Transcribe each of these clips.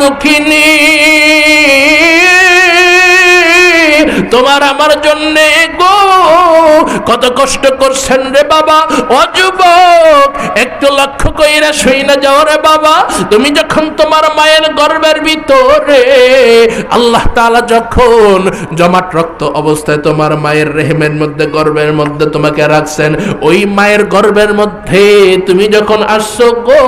দুঃখিনী। তোমার আমার জন্যে গো কত কষ্ট করছেন রে বাবা? অযুবক একটু লক্ষ্য কইরা শুই না যাও রে বাবা। তুমি যখন তোমার মায়ের গর্ভের ভিতরে, আল্লাহ তাআলা যখন জমাট রক্ত অবস্থায় তোমার মায়ের রেহেমের মধ্যে গর্ভের মধ্যে তোমাকে রাখছেন, ওই মায়ের গর্ভের মধ্যে তুমি যখন আসছো গো,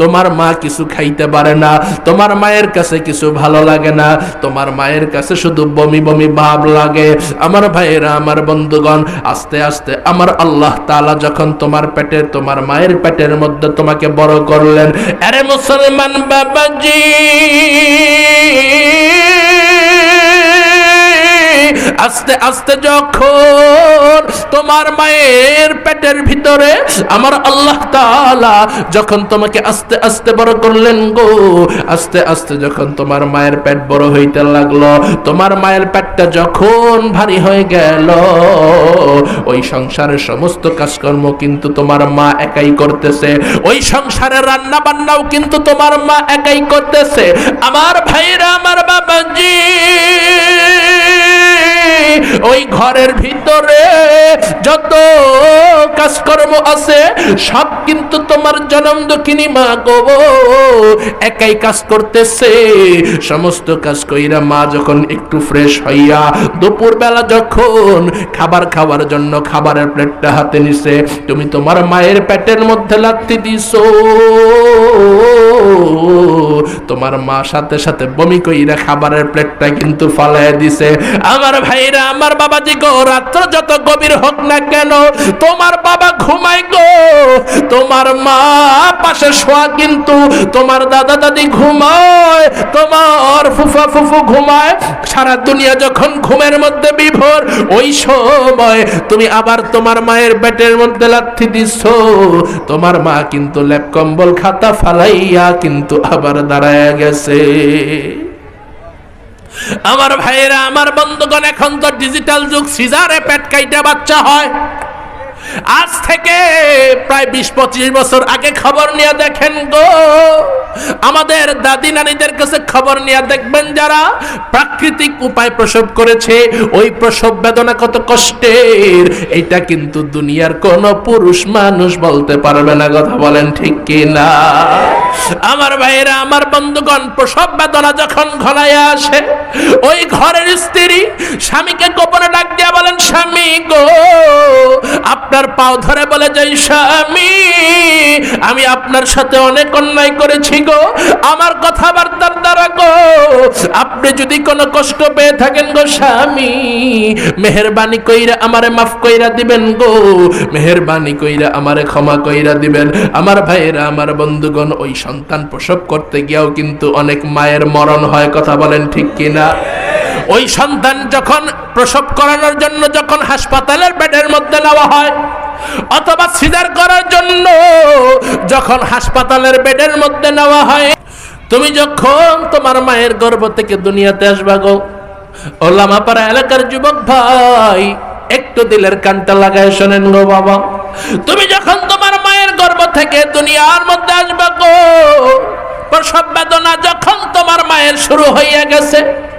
তোমার মা কিছু খাইতে পারে না, তোমার মায়ের কাছে কিছু ভালো লাগে না, তোমার মায়ের কাছে শুধু বমি বমি ভাব লাগে। আমার ভাইয়েরা, আমার বন্ধুগণ, আস্তে আস্তে আমার আল্লাহ তালা যখন তোমার পেটে, তোমার মায়ের পেটের মধ্যে তোমাকে বড় করলেন, আরে মুসলমান বাবাজি আস্তে আস্তে যখন তোমার মায়ের পেটের ভিতরে আমার আল্লাহ তাআলা যখন তোমাকে আস্তে আস্তে বড় করলেন গো, আস্তে আস্তে যখন তোমার মায়ের পেট বড় হইতে লাগল, তোমার মায়ের পেটটা যখন ভারী হয়ে গেল, ওই সংসারের সমস্ত কাজকর্ম কিন্তু তোমার মা একাই করতেছে, ওই সংসারের রান্না বান্নাও কিন্তু তোমার মা একাই করতেছে। আমার ভাইরা, আমার বাবাজি ওই ঘরের ভিতরে যত কাজকর্ম আছে, সব কিন্তু তোমার জনম দক্ষিণী মা গো। একাই কাজ করতেছে। সমস্ত কাজ কইরা মা যখন একটু ফ্রেশ হইয়া দুপুর বেলা যখন খাবার খাওয়ার জন্য খাবারের প্লেটটা হাতে নিছে, তুমি তোমার মায়ের পেটের মধ্যে লাত্তি দিছো। তোমার মা সাথে সাথে বমি কইরা খাবারের প্লেটটা কিন্তু ফালাই দিছে। আমার ভাইরা, আমার বাবাজি গো, রাত্র যত গভীর হোক না কেন, তোমার বাবা ঘুমায় গো। তোমার মা পাশে শোয়া কিন্তু তোমার দাদা দাদি ঘুমায়, তোমার ফুফা ফুফু ঘুমায়। সারা দুনিয়া যখন ঘুমের মধ্যে বিভোর, ওই সময় তুমি আবার তোমার মায়ের পেটের মধ্যে লাথি দিছ তোমার মা কিন্তু লেপ কম্বল খাতা ফালাইয়া কিন্তু আবার দাঁড়ায় গেছে। আমার ভাইয়েরা আমার বন্ধুগণ এখন তো ডিজিটাল যুগ সিজারে পেট কাইটা বাচ্চা হয়। আজ থেকে প্রায় বিশ পঁচিশ বছর আগে খবর নিয়ে দেখেন গো। আমাদের দাদি নানিদের কাছে খবর নিয়ে দেখবেন যারা প্রাকৃতিক উপায় প্রসব করেছে, ওই প্রসব বেদনা কত কষ্টের। এটা কিন্তু দুনিয়ার কোন পুরুষ মানুষ বলতে পারবে না, কথা বলেন ঠিক কি না আমার ভাইয়েরা, আমার বন্ধুগণ, প্রসব বেদনা যখন ঘনায় আসে, ওই ঘরের স্ত্রী স্বামীকে গোপনে ডাক বলেন, স্বামী গো, আপনার পাও ধরে বলে যাই, স্বামী, আমি আপনার সাথে অনেক অন্যায় করেছি গো। আমার কথাবার্তার দ্বারা গো, আপনি যদি কোনো কষ্ট পেয়ে থাকেন গো, স্বামী, মেহরবানি কইরা আমারে মাফ কইরা দিবেন গো, মেহরবানি কইরা আমারে ক্ষমা কইরা দিবেন। আমার ভাইয়েরা, আমার বন্ধুগণ, ওই সন্তান প্রসব করতে গিয়েও কিন্তু অনেক মায়ের মরণ হয়, কথা বলেন ঠিক কিনা? ওই সন্তান যখন প্রসব করানোর জন্য যখন হাসপাতালের বেডের মধ্যে নেওয়া হয়, অথবা সিজার করার জন্য যখন হাসপাতালের বেডের মধ্যে নেওয়া হয়, তুমি যখন তোমার মায়ের গর্ভ থেকে দুনিয়াতে আসবা গো, ওলামাপাড়া এলাকার যুবক ভাই, একটু দিলের কানটা লাগায় শোনেন গো বাবা। তুমি যখন তোমার মায়ের গর্ভ থেকে দুনিয়ার মধ্যে আসবা গো, প্রসব বেদনা যখন তোমার মায়ের শুরু হইয়া গেছে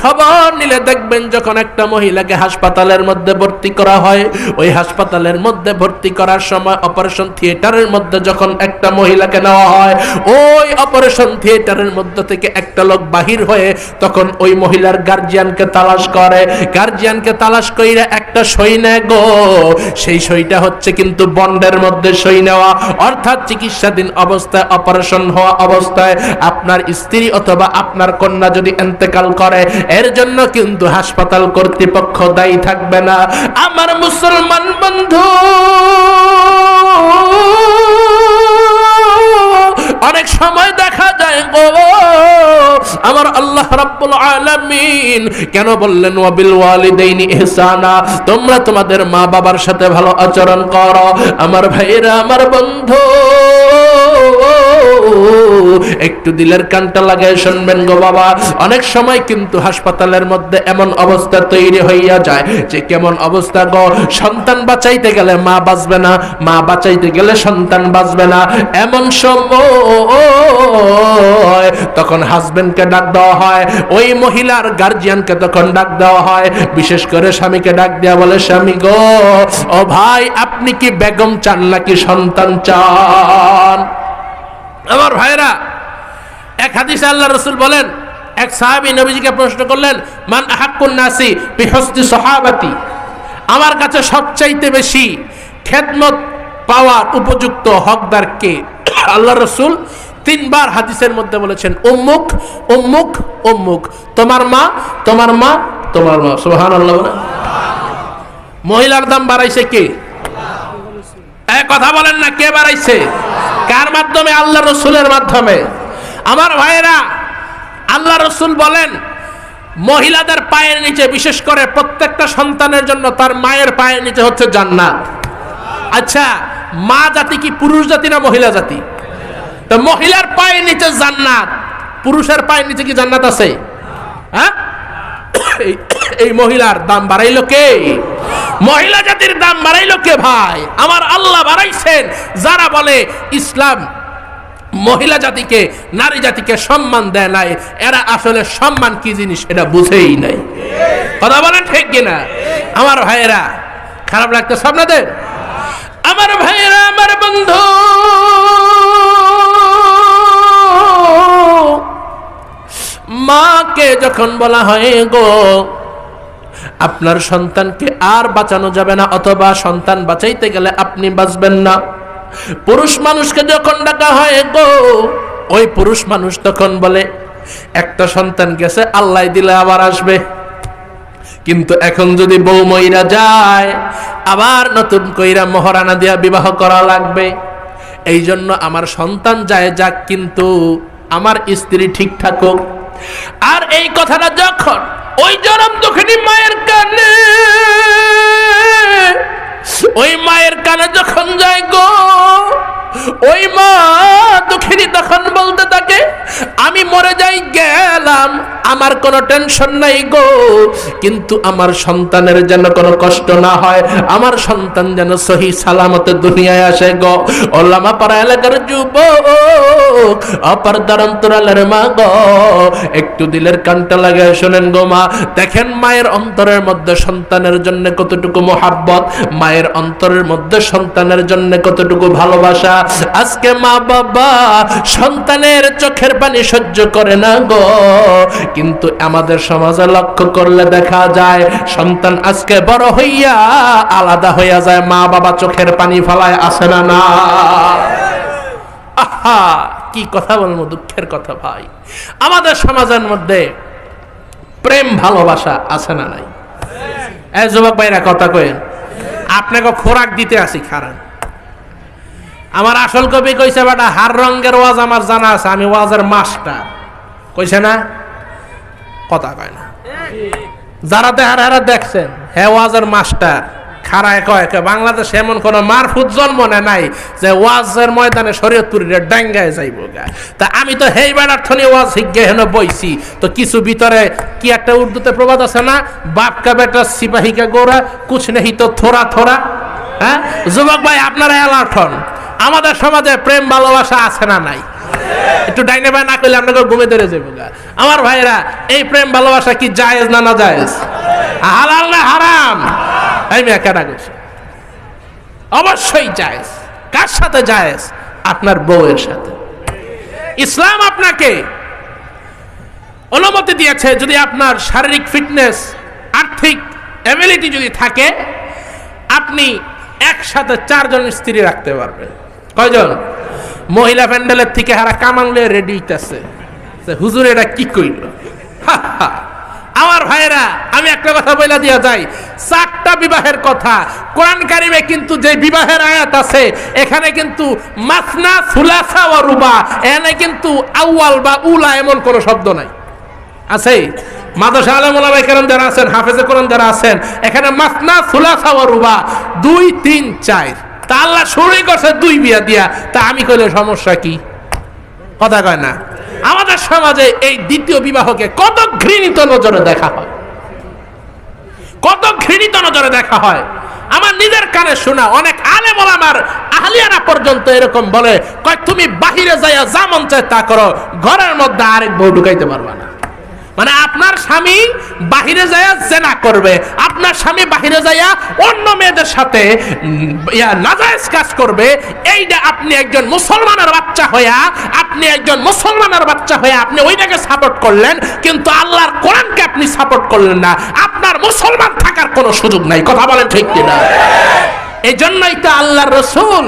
খবর নিলে দেখবেন যখন একটা মহিলাকে হাসপাতালের মধ্যে ভর্তি করা হয়, ওই হাসপাতালের মধ্যে ভর্তি করার সময় অপারেশন থিয়েটারের মধ্যে যখন একটা মহিলাকে নেওয়া হয়, ওই অপারেশন থিয়েটারের মধ্যে থেকে একটা লোক বাহির হয়ে তখন ওই মহিলার গার্জিয়ানকে তালাশ করে। গার্জিয়ানকে তালাশ কইরা একটা সই নেয় গো। সেই সইটা হচ্ছে কিন্তু বন্ডের মধ্যে সই নেওয়া। অর্থাৎ চিকিৎসাধীন অবস্থায় অপারেশন হওয়া অবস্থায় আপনার স্ত্রী অথবা আপনার কন্যা যদি এন্তেকাল করে এর জন্য কিন্তু হাসপাতাল কর্তৃপক্ষ দায়ী থাকবে না। আমার মুসলমান বন্ধু, অনেক সময় দেখা যায় গো, আমার আল্লাহ রাব্বুল আলামিন কেন বললেন, ওয়াবিল ওয়ালিদাইনি ইহসানা তোমরা তোমাদের মা বাবার সাথে ভালো আচরণ করো। আমার ভাইরা আমার বন্ধু একটু দিলের কানটা লাগায় শুনবেন গো বাবা। অনেক সময় কিন্তু হাসপাতালের মধ্যে এমন অবস্থা তৈরি হইয়া যায় যে কেমন অবস্থা গো। সন্তান বাঁচাইতে গেলে মা বাঁচবে না, মা বাঁচাইতে গেলে সন্তান বাঁচবে না। এমন সময় তখন হাজবেন্ডকে ডাক দেওয়া হয়, ওই মহিলার গার্জিয়ানকে তখন ডাক দেওয়া হয়। বিশেষ করে স্বামীকে ডাক দেওয়া বলে, স্বামী গো, ও ভাই, আপনি কি বেগম চান নাকি সন্তান চান? আমার ভাইরা এক হাদিসে আল্লাহ রসুল বলেন, এক সাহাবী নবীজিকে প্রশ্ন করলেন, মান আহাক্কুন নাসি বিহস্তি সহাবাতি? আমার কাছে সবচাইতে বেশি খেদমত পাওয়ার উপযুক্ত হকদার কে? আল্লাহ রসুল তিনবার হাদিসের মধ্যে বলেছেন, উম্মুক উম্মুক উম্মুক। তোমার মা তোমার মা তোমার মা। সুবহান আল্লাহ মহিলার দাম বাড়াইছে কে? কথা বলেন না, কে বাড়াইছে? কার মাধ্যমে? আল্লাহ রসুলের মাধ্যমে। আমার ভাইয়েরা, আল্লাহ রসুল বলেন, মহিলাদের পায়ের নিচে, বিশেষ করে প্রত্যেকটা সন্তানের জন্য তার মায়ের পায়ের নিচে হচ্ছে জান্নাত। আচ্ছা মা জাতি কি পুরুষ জাতি না মহিলা জাতি? তো মহিলার পায়ের নিচে জান্নাত, পুরুষের পায়ের নিচে কি জান্নাত আছে? হ্যাঁ? এই- এই মহিলার দাম বাড়াইলো কে? মহিলা জাতির দাম বাড়াইলো কে ভাই? আমার আল্লাহ বাড়াইছেন। যারা বলে, ইসলাম মহিলা জাতিকে, নারী জাতিকে সম্মান দেয় নাই। এরা আসলে সম্মান কি জিনিস এটা বুঝেই নাই। কথা বলেন ঠিক কিনা? আমার ভাইয়েরা, খারাপ লাগতেছে আপনাদের? আমার ভাইয়েরা, আমার বন্ধু। মাকে যখন বলা হয় গো, আপনার সন্তানকে আর বাঁচানো যাবে না, অথবা সন্তান বাঁচাইতে গেলে আপনি বাঁচবেন না। পুরুষ মানুষকে যখন ডাকা হয়, গো, ওই পুরুষ মানুষ তখন বলে, একটা সন্তান গেছে, আল্লাহ দিলে আবার আসবে। কিন্তু এখন যদি বউ মইরা যায়, আবার নতুন কইরা মহারানা দিয়া বিবাহ করা লাগবে। এই জন্য আমার সন্তান যায় যাক, কিন্তু আমার স্ত্রী ঠিক থাকুক। আর এই কথাটা যখন ওই জনম দুঃখিনী মায়ের কানে ওই মায়ের কানে যখন যায় গো ওই মা দুঃখিনী তখন বলতে থাকে আমি মরে যাই গেলাম, আমার কোনো টেনশন নাই গো। কিন্তু আমার সন্তানের যেন কোনো কষ্ট না হয়, আমার সন্তান যেন সহি সালামতে দুনিয়ায় আসে গো। ওলামা পাড়া এলাকার যুবক, অপার দারন্তরালের মা গো, একটু দিলের কানটা লাগায় শোনেন গো মা। দেখেন মায়ের অন্তরের মধ্যে সন্তানের জন্য কতটুকু মোহাব্বত, মায়ের অন্তরের মধ্যে সন্তানের জন্য কতটুকু ভালোবাসা। আজকে মা বাবা সন্তানের চোখের পানি সহ্য করে না গো। কিন্তু আমাদের সমাজে লক্ষ্য করলে দেখা যায়, সন্তান আজকে বড় হইয়া আলাদা হইয়া যায় মা বাবা চোখের পানি ফলায় আসে না না। আহা, কি কথা বলব, দুঃখের কথা ভাই। আমাদের সমাজের মধ্যে প্রেম, ভালোবাসা আছে না নাই? এ যুবক ভাইরা, কথা কয়েন আপনাকে খোরাক দিতে আসি, খারাপ। আমার আসল কবি কইছে, বেটা, হার রঙের ওয়াজ আমার জানা আছে, আমি ওয়াজের মাস্টার। কইছে না? কথা কয় না। যারা দেখার হারা দেখছেন, হে ওয়াজের মাস্টার, খারায় কয় বাংলাদেশে এমন কোন মারফুত জন্ম নেয় নাই যে ওয়াজের ময়দানে শরীয়তপুরীরা ডাঙ্গায় যাইব গা। তা আমি তো হেই বেড়ার থনি ওয়াজ হিগে হেন বইছি। তো কিছু ভিতরে কি একটা উর্দুতে প্রবাদ আছে না? বাপ কা বেটা সিপাহী কা গোরা, কুছ নেহি তো থোড়া থোড়া। হ্যাঁ? যুবক ভাই, আপনারা অ্যালার্ট হন। আমাদের সমাজে প্রেম, ভালোবাসা আছে না নাই? একটু ডাইনে বাই না করলে আপনাকে ঘুমে ধরে যাব আমার ভাইরা এই প্রেম, ভালোবাসা কি জায়েজ না না জায়েজ? হালাল না হারাম? মেয়ে কেনা করছে? অবশ্যই জায়েজ। কার সাথে জায়েজ? আপনার বউয়ের সাথে। ইসলাম আপনাকে অনুমতি দিয়েছে যদি আপনার শারীরিক ফিটনেস, আর্থিক এবিলিটি যদি থাকে, আপনি একসাথে চারজন স্ত্রী রাখতে পারবেন। কয়জন? মহিলা প্যান্ডেলের থেকে হারা কামানলে রেডি হইতেছে। হুজুর এটা কি কইল। আমার ভাইরা আমি একটা কথা বইলা দিয়া যাই। চারটা বিবাহের কথা। কোরআন কারিমে কিন্তু যে বিবাহের আয়াত আছে, এখানে কিন্তু মাসনা, সুলাসা ও রুবা, এখানে কিন্তু আউয়াল বা উলা এমন কোনো শব্দ নাই। আছে? মাদ্রাসা আলম ওলামাই কেরাম যারা আছেন, হাফেজে কোরআন যারা আছেন, এখানে মাসনা, সুলাসা ও রুবা, দুই, তিন, চার। তা আল্লাহ শুরুই করছে দুই বিয়া দিয়া, তা আমি কইলে সমস্যা কি? কথা কয় না। আমাদের সমাজে এই দ্বিতীয় বিবাহকে কত ঘৃণিত নজরে দেখা হয়। কত ঘৃণিত নজরে দেখা হয়। আমার নিজের কানে শোনা অনেক আলে আমার আহলিয়ারা পর্যন্ত এরকম বলে, কয়, তুমি বাহিরে যাইয়া যা মন চায় তা করো, ঘরের মধ্যে আরেক বউ ঢুকাইতে পারবা না। মানে আপনার স্বামী বাহিরে যাইয়া জেনা করবে। আপনার স্বামী বাহিরে যাইয়া অন্য মেয়েদের সাথে ইয়া নাজায়েজ কাজ করবে। এইটা আপনি একজন মুসলমানের বাচ্চা হইয়া আপনি একজন মুসলমানের বাচ্চা হইয়া আপনি ওইটাকে সাপোর্ট করলেন কিন্তু আল্লাহর কোরআনকে আপনি সাপোর্ট করলেন না। আপনার মুসলমান থাকার কোনো সুযোগ নাই। কথা বলেন ঠিক কিনা? এই জন্যই তো আল্লাহর রসুল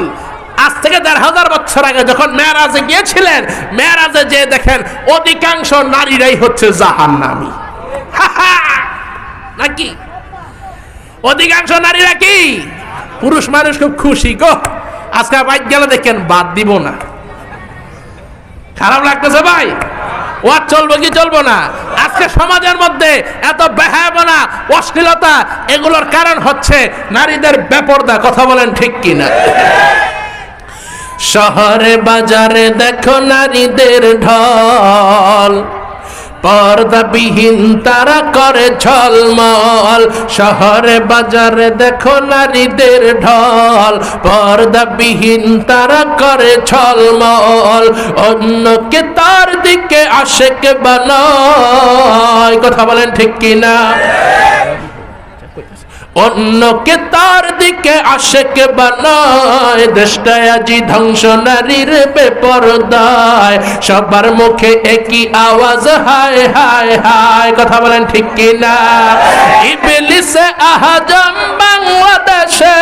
আজ থেকে দেড় হাজার বছর আগে যখন মেয়ারাজে গিয়েছিলেন, মেয়ারাজে যে দেখেন অধিকাংশ নারীরাই হচ্ছে জাহান নামি নাকি? অধিকাংশ নারীরা কি? পুরুষ মানুষ খুব খুশি, গো। আজকে বাইক গেলে দেখেন বাদ দিব না। খারাপ লাগতেছে ভাই? ওয়াজ চলবো কি চলবো না? আজকে সমাজের মধ্যে এত বেহায়াবনা অশ্লীলতা, এগুলোর কারণ হচ্ছে নারীদের বেপরদা, কথা বলেন ঠিক কিনা? শহরে বাজারে দেখো নারীদের ঢল। পর্দাবিহীন তারা করে ঝলমল। শহরে বাজারে দেখো নারীদের ঢল। পর্দাবিহীন তারা করে ঝলমল। অন্যকে তার দিকে আশেকে বানায়। কথা বলেন ঠিক কিনা? অন্যকে তার দিকে আশেকে বানায়। দেশটায় আজি ধ্বংস, নারীর বেপরদায়। সবার মুখে একই আওয়াজ, হায় হায় হায়। কথা বলেন ঠিক কিনা ইবলিসে আহাজম বাংলাদেশে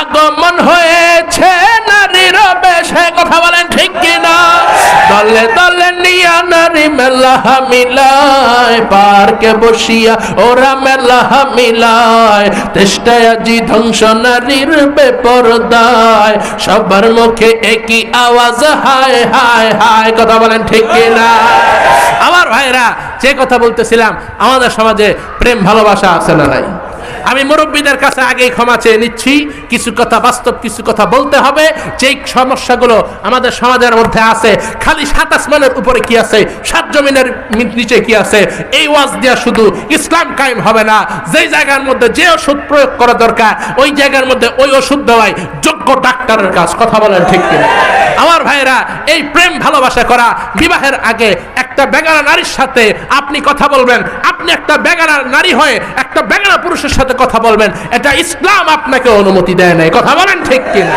আগমন হয়েছে নারীর বেশে। কথা বলেন ঠিক কিনা দলে দলে নিয়া নারী মেলা মিলায়, পার্কে বসিয়া ওরা মেলা মিলায়। চেষ্টায় আজি ধ্বংস নারীর বেপরদায়। সবার মুখে একই আওয়াজ, হায় হায় হায়। কথা বলেন ঠিক না আমার ভাইরা যে কথা বলতেছিলাম, আমাদের সমাজে প্রেম, ভালোবাসা আছে না নাই? আমি মুরব্বীদের কাছে আগেই ক্ষমা চেয়ে নিচ্ছি। কিছু কথা বাস্তব, কিছু কথা বলতে হবে। যেই সমস্যাগুলো আমাদের সমাজের মধ্যে আছে, খালি সাত আসমানের উপরে কি আছে, সাত জমিনের নিচে কি আছে, এই ওয়াজ দেওয়া শুধু ইসলাম কায়েম হবে না। যেই জায়গার মধ্যে যে ওষুধ প্রয়োগ করা দরকার, ওই জায়গার মধ্যে ওই ওষুধ দেওয়াই যোগ্য ডাক্তারের কাজ। কথা বলেন ঠিক কিনা? আমার ভাইরা এই প্রেম ভালোবাসা করা বিবাহের আগে একটা বেগানা নারীর সাথে আপনি কথা বলবেন। আপনি একটা বেগানা নারী হয়ে একটা বেগানা পুরুষের সাথে কথা বলবেন। এটা ইসলাম আপনাকে অনুমতি দেয় নাই। কথা বলেন ঠিক কিনা?